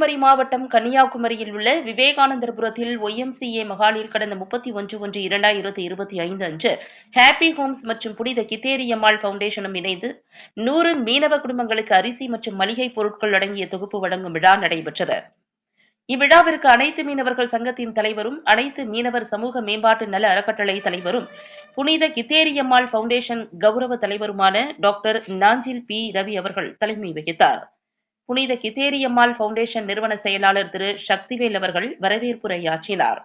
கன்னியாகுமரி மாவட்டம் கன்னியாகுமரியில் உள்ள விவேகானந்தபுரத்தில் ஒய்எம்சிஏ மகாலில் கடந்த முப்பத்தி ஒன்று ஒன்று இரண்டாயிரத்தி இருபத்தி ஐந்து அன்று ஹாப்பி ஹோம்ஸ் மற்றும் புனித கித்தேரியம்மாள் பவுண்டேஷனும் இணைந்து நூறு மீனவ குடும்பங்களுக்கு அரிசி மற்றும் மளிகை பொருட்கள் அடங்கிய தொகுப்பு வழங்கும் விழா நடைபெற்றது. இவ்விழாவிற்கு அனைத்து மீனவர்கள் சங்கத்தின் தலைவரும் அனைத்து மீனவர் சமூக மேம்பாட்டு நல அறக்கட்டளை தலைவரும் புனித கித்தேரியம்மாள் பவுண்டேஷன் கௌரவ தலைவருமான டாக்டர் நாஞ்சில் பி ரவி அவர்கள் தலைமை வகித்தார். புனித கித்தேரியம்மாள் பவுண்டேஷன் நிறுவன செயலாளர் திரு. சக்திவேல் அவர்கள் வரவேற்புரையாற்றினார்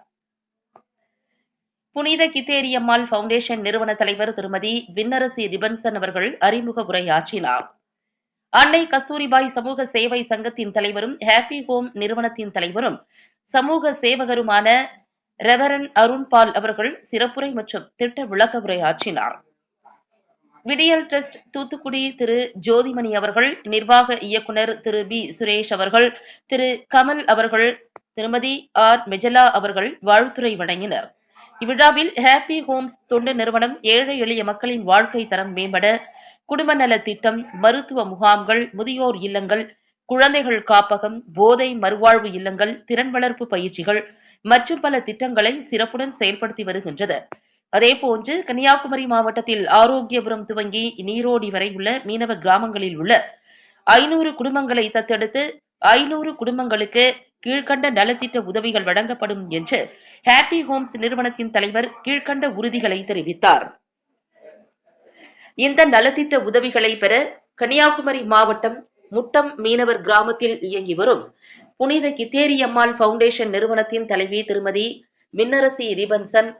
புனித கித்தேரியம்மாள் பவுண்டேஷன் நிறுவன தலைவர் திருமதி விண்ணரசி ரிபன்சன் அவர்கள் அறிமுக உரையாற்றினார். அன்னை கஸ்தூரிபாய் சமூக சேவை சங்கத்தின் தலைவரும் ஹாப்பி ஹோம் நிறுவனத்தின் தலைவரும் சமூக சேவகருமான ரெவரன் அருண்பால் அவர்கள் சிறப்புரை மற்றும் திட்ட விளக்க உரையாற்றினார். விடியல் டிரஸ்ட் தூத்துக்குடி திரு ஜோதிமணி அவர்கள் நிர்வாக இயக்குனர் திரு பி. சுரேஷ் அவர்கள் திரு. கமல் அவர்கள் திருமதி ஆர். மெஜலா அவர்கள் வாழ்த்துறை வழங்கினர். இவ்விழாவில் ஹாப்பி ஹோம்ஸ் தொண்டு நிறுவனம் ஏழை எளிய மக்களின் வாழ்க்கை தரம் மேம்பட குடும்ப நல திட்டம் மருத்துவ முகாம்கள் முதியோர் இல்லங்கள் குழந்தைகள் காப்பகம் போதை மறுவாழ்வு இல்லங்கள் திறன் வளர்ப்பு பயிற்சிகள் மற்றும் பல திட்டங்களை சிறப்புடன் செயல்படுத்தி வருகின்றது. அதேபோன்று கன்னியாகுமரி மாவட்டத்தில் ஆரோக்கியபுரம் துவங்கி நீரோடி வரை உள்ள மீனவ கிராமங்களில் உள்ள ஐநூறு குடும்பங்களை தத்தெடுத்து ஐநூறு குடும்பங்களுக்கு கீழ்கண்ட நலத்திட்ட உதவிகள் வழங்கப்படும் என்று ஹாப்பி ஹோம்ஸ் நிறுவனத்தின் தலைவர் கீழ்கண்ட உறுதிகளை தெரிவித்தார். இந்த நலத்திட்ட உதவிகளை பெற கன்னியாகுமரி மாவட்டம் முட்டம் மீனவர் கிராமத்தில் இயங்கி வரும் புனித கித்தேரியம்மாள் பவுண்டேஷன் நிறுவனத்தின் தலைவி திருமதி மின்னரசி ரிபன்சன்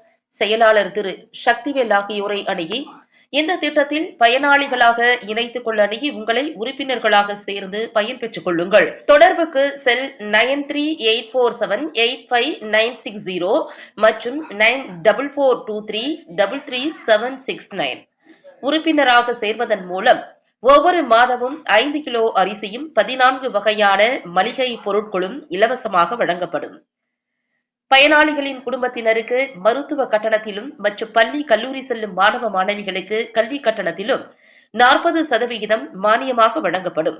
செயலாளர் திரு சக்திவேல் ஆகியோரை அணுகி இந்த திட்டத்தில் பயனாளிகளாக இணைத்துக் கொள்ள அணுகி உங்களை உறுப்பினர்களாக சேர்ந்து பயன்பெற்றுக் கொள்ளுங்கள். தொடர்புக்கு cell nine three eight four seven eight five nine six zero மற்றும் nine double four two three double three seven six nine. உறுப்பினராக சேர்வதன் மூலம் ஒவ்வொரு மாதமும் ஐந்து கிலோ அரிசியும் பதினான்கு வகையான மளிகை பொருட்களும் இலவசமாக வழங்கப்படும். பயனாளிகளின் குடும்பத்தினருக்கு மருத்துவ கட்டணத்திலும் மற்றும் பள்ளி கல்லூரி செல்லும் மாணவ மாணவிகளுக்கு கல்வி கட்டணத்திலும் நாற்பது சதவிகிதம் மானியமாக வழங்கப்படும்.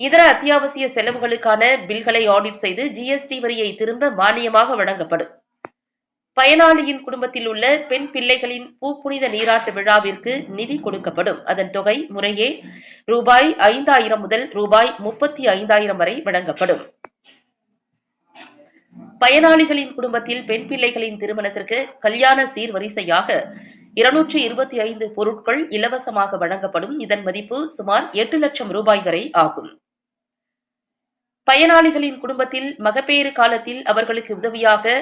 இதர அத்தியாவசிய செலவுகளுக்கான பில்களை ஆடிட் செய்து ஜிஎஸ்டி வரியை திரும்ப மானியமாக வழங்கப்படும். பயனாளியின் குடும்பத்தில் உள்ள பெண் பிள்ளைகளின் பூப்புனித நீராட்டு விழாவிற்கு நிதி கொடுக்கப்படும். அதன் தொகை முறையே ரூபாய் ஐந்தாயிரம் முதல் ரூபாய் முப்பத்தி ஐந்தாயிரம் வரை வழங்கப்படும். பயனாளிகளின் குடும்பத்தில் பெண் பிள்ளைகளின் திருமணத்திற்கு கல்யாண சீர்வரிசையாக இருநூற்றி இருபத்தி ஐந்து பொருட்கள் இலவசமாக வழங்கப்படும். இதன் மதிப்பு சுமார் எட்டு லட்சம் ரூபாய் வரை ஆகும். பயனாளிகளின் குடும்பத்தில் மகப்பேறு காலத்தில் அவர்களுக்கு உதவியாக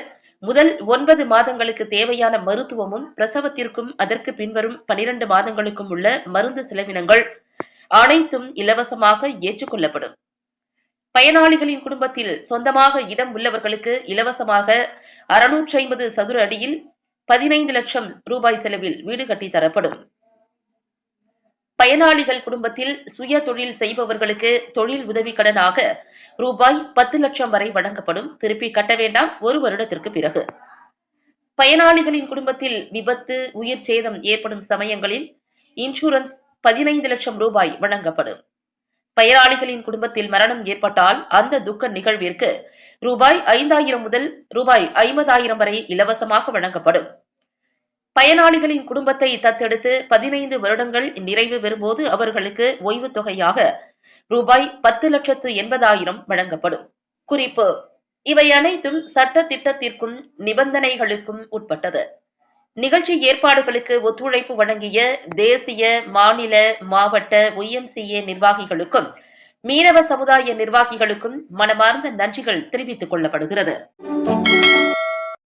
முதல் ஒன்பது மாதங்களுக்கு தேவையான மருத்துவமும் பிரசவத்திற்கும் அதற்கு பின்வரும் பனிரெண்டு மாதங்களுக்கும் உள்ள மருந்து செலவினங்கள் அனைத்தும் இலவசமாக ஏற்றுக்கொள்ளப்படும். பயனாளிகளின் குடும்பத்தில் சொந்தமாக இடம் உள்ளவர்களுக்கு இலவசமாக அறுநூற்றி ஐம்பது சதுர அடியில் பதினைந்து லட்சம் ரூபாய் செலவில் வீடு கட்டி தரப்படும். பயனாளிகள் குடும்பத்தில் சுய தொழில் செய்பவர்களுக்கு தொழில் உதவி கடனாக ரூபாய் பத்து லட்சம் வரை வழங்கப்படும். திருப்பி கட்ட வேண்டாம் ஒரு வருடத்திற்கு பிறகு. பயனாளிகளின் குடும்பத்தில் விபத்து உயிர் சேதம் ஏற்படும் சமயங்களில் இன்சூரன்ஸ் பதினைந்து லட்சம் ரூபாய் வழங்கப்படும். பயனாளிகளின் குடும்பத்தில் மரணம் ஏற்பட்டால் அந்த துக்க நிகழ்விற்கு ரூபாய் ஐந்தாயிரம் முதல் ரூபாய் ஐம்பதாயிரம் வரை இலவசமாக வழங்கப்படும். பயனாளிகளின் குடும்பத்தை தத்தெடுத்து பதினைந்து வருடங்கள் நிறைவு பெறும்போது அவர்களுக்கு ஓய்வுத் தொகையாக ரூபாய் பத்து லட்சத்து எண்பதாயிரம் வழங்கப்படும். குறிப்பு இவை அனைத்தும் சட்ட திட்டத்திற்கும் நிபந்தனைகளுக்கும் உட்பட்டது. நிகழ்ச்சி ஏற்பாடுகளுக்கு ஒத்துழைப்பு வழங்கிய தேசிய மாநில மாவட்ட ஒய்எம்சிஏ நிர்வாகிகளுக்கும் மீனவ சமுதாய நிர்வாகிகளுக்கும் மனமார்ந்த நன்றிகள் தெரிவித்துக் கொள்ளப்படுகிறது.